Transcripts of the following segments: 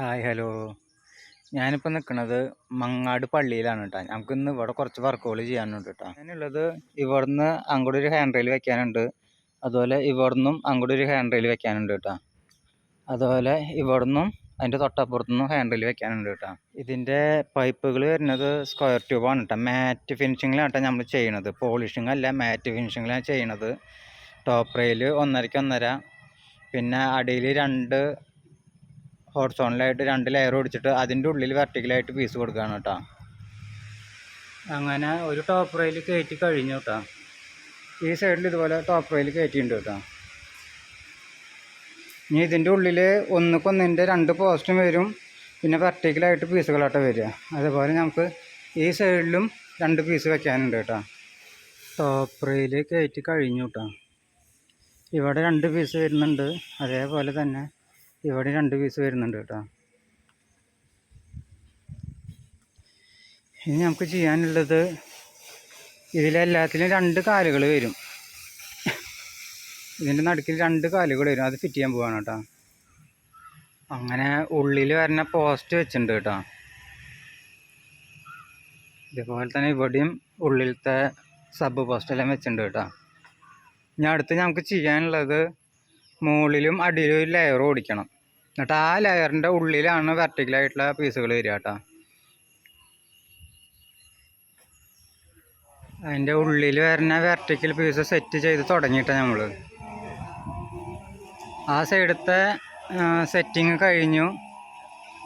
Hi hello ഞാനിപ്പോൾ നിൽക്കുന്നത് മങ്ങാട് പള്ളിയിലാണ് കേട്ടോ നമുക്ക് ഇന്ന് ഇവിടെ കുറച്ച് വർക്കുകൾ ചെയ്യാനുണ്ട് കേട്ടോ അങ്ങനെയുള്ളത് ഇവിടുന്ന് അങ്ങോട്ട് ഒരു ഹാൻഡ് റെയിൽ വെക്കാനുണ്ട്. അതുപോലെ ഇവിടുന്നും അങ്ങോട്ട് ഒരു ഹാൻഡ് റെയിൽ വെക്കാനുണ്ട് കേട്ടോ അതുപോലെ ഇവിടുന്നും അതിന്റെ തൊട്ടപ്പുറത്തുനിന്നും ഹാൻഡ് റെയിൽ വെക്കാനുണ്ട് കേട്ടോ ഇതിന്റെ പൈപ്പുകൾ വരുന്നത് സ്ക്വയർ ട്യൂബാണ് കേട്ടോ മാറ്റ് ഫിനിഷിങ്ങിലാണ് കേട്ടോ നമ്മൾ ചെയ്യണത്. പോളിഷിംഗ് അല്ല മാറ്റ് ഫിനിഷിങ്ങിലാണ് ചെയ്യണത്. ടോപ്പ് റെയിൽ ഒന്നരയ്ക്ക് ഒന്നര. പിന്നെ അടിയിൽ രണ്ട് ഹോട്ട്സോണിലായിട്ട് രണ്ട് ലെയർ ഒടിച്ചിട്ട് അതിന്റെ ഉള്ളിൽ വെർട്ടിക്കലായിട്ട് പീസ് കൊടുക്കുകയാണ് കേട്ടോ. അങ്ങനെ ഒരു ടോപ്പ് റെയിൽ കയറ്റി കഴിഞ്ഞു കേട്ടോ. ഈ സൈഡിൽ ഇതുപോലെ ടോപ്പ് റെയിൽ കയറ്റിയിട്ടുണ്ട് കേട്ടോ. ഇനി ഇതിന്റെ ഉള്ളിൽ ഒന്നുക്കൊന്നിന്റെ രണ്ട് പോസ്റ്റും വരും. പിന്നെ വെർട്ടിക്കലായിട്ട് പീസുകളായിട്ട് വരിക. അതുപോലെ നമുക്ക് ഈ സൈഡിലും രണ്ട് പീസ് വെക്കാനുണ്ട് കേട്ടോ. ടോപ്പ് റെയിൽ കയറ്റി കഴിഞ്ഞു കേട്ടോ. ഇവിടെ രണ്ട് പീസ് വരുന്നുണ്ട്. അതേപോലെ തന്നെ ഇവിടെ രണ്ട് പീസ് വരുന്നുണ്ട് കേട്ടോ. ഇനി നമുക്ക് ചെയ്യാനുള്ളത് ഇതിലെല്ലാത്തിലും രണ്ട് കാലുകൾ വരും. ഇതിന്റെ നടുക്കിൽ രണ്ട് കാലുകൾ വരും. അത് ഫിറ്റ് ചെയ്യാൻ പോവാണ് കേട്ടോ. അങ്ങനെ ഉള്ളിൽ വരുന്ന പോസ്റ്റ് വെച്ചിട്ടുണ്ട് കേട്ടോ. ഇതേപോലെ തന്നെ ഇവിടെയും ഉള്ളിലത്തെ സബ് പോസ്റ്റ് എല്ലാം വെച്ചിട്ടുണ്ട് കേട്ടോ. ഇനി അടുത്ത് നമുക്ക് ചെയ്യാനുള്ളത് മുകളിലും അടിയിലും ഒരു ലെയർ ഓടിക്കണം. എന്നിട്ട് ആ ലെയറിന്റെ ഉള്ളിലാണ് വെർട്ടിക്കലായിട്ടുള്ള പീസുകൾ വരിക കേട്ടോ അതിന്റെ ഉള്ളിൽ വരുന്ന വെർട്ടിക്കൽ പീസ് സെറ്റ് ചെയ്ത് തുടങ്ങിയിട്ടാണ് നമ്മൾ ആ സൈഡത്തെ സെറ്റിങ് കഴിഞ്ഞു.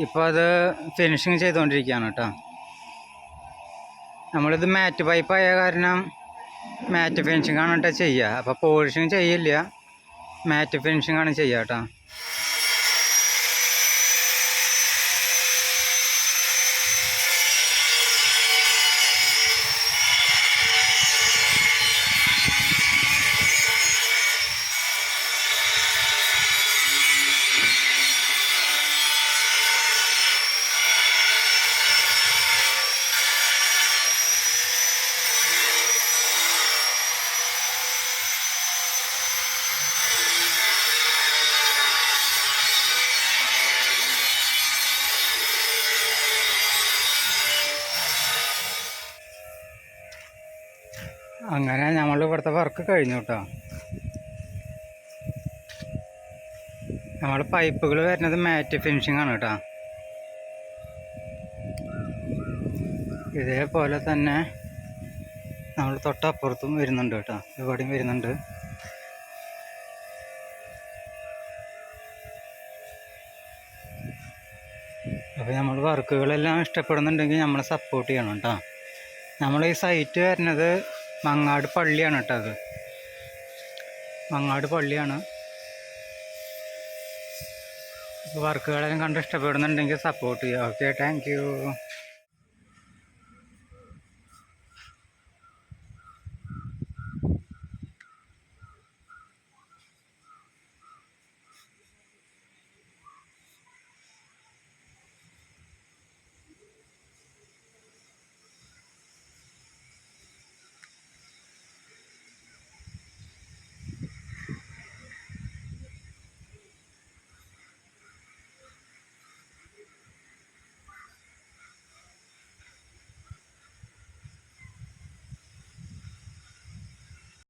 ഇപ്പോൾ അത് ഫിനിഷിങ് ചെയ്തുകൊണ്ടിരിക്കുകയാണ് കേട്ടോ നമ്മളിത് മാറ്റ് പൈപ്പായ കാരണം മാറ്റ് ഫിനിഷിംഗ് ആണ് കേട്ടോ ചെയ്യുക അപ്പോൾ പോളിഷിങ് ചെയ്യില്ല. മാറ്റ് ഫിനിഷിംഗ് ആണ് ചെയ്യുക കേട്ടോ അങ്ങനെ നമ്മൾ ഇവിടുത്തെ വർക്ക് കഴിഞ്ഞു കേട്ടോ നമ്മൾ പൈപ്പുകൾ വരുന്നത് മാറ്റ് ഫിനിഷിംഗ് ആണ് കേട്ടോ ഇതേപോലെ തന്നെ നമ്മൾ തൊട്ടപ്പുറത്തും വരുന്നുണ്ട് കേട്ടോ ഇവിടെയും വരുന്നുണ്ട്. അപ്പോൾ നമ്മൾ വർക്കുകളെല്ലാം ഇഷ്ടപ്പെടുന്നുണ്ടെങ്കിൽ നമ്മളെ സപ്പോർട്ട് ചെയ്യണം കേട്ടോ നമ്മൾ ഈ സൈറ്റ് വരുന്നത് മങ്ങാട് പള്ളിയാണ് കേട്ടോ അത്. മങ്ങാട് പള്ളിയാണ്. വർക്കുകളെല്ലാം കണ്ട് ഇഷ്ടപ്പെടുന്നുണ്ടെങ്കിൽ സപ്പോർട്ട് ചെയ്യുക. Okay thank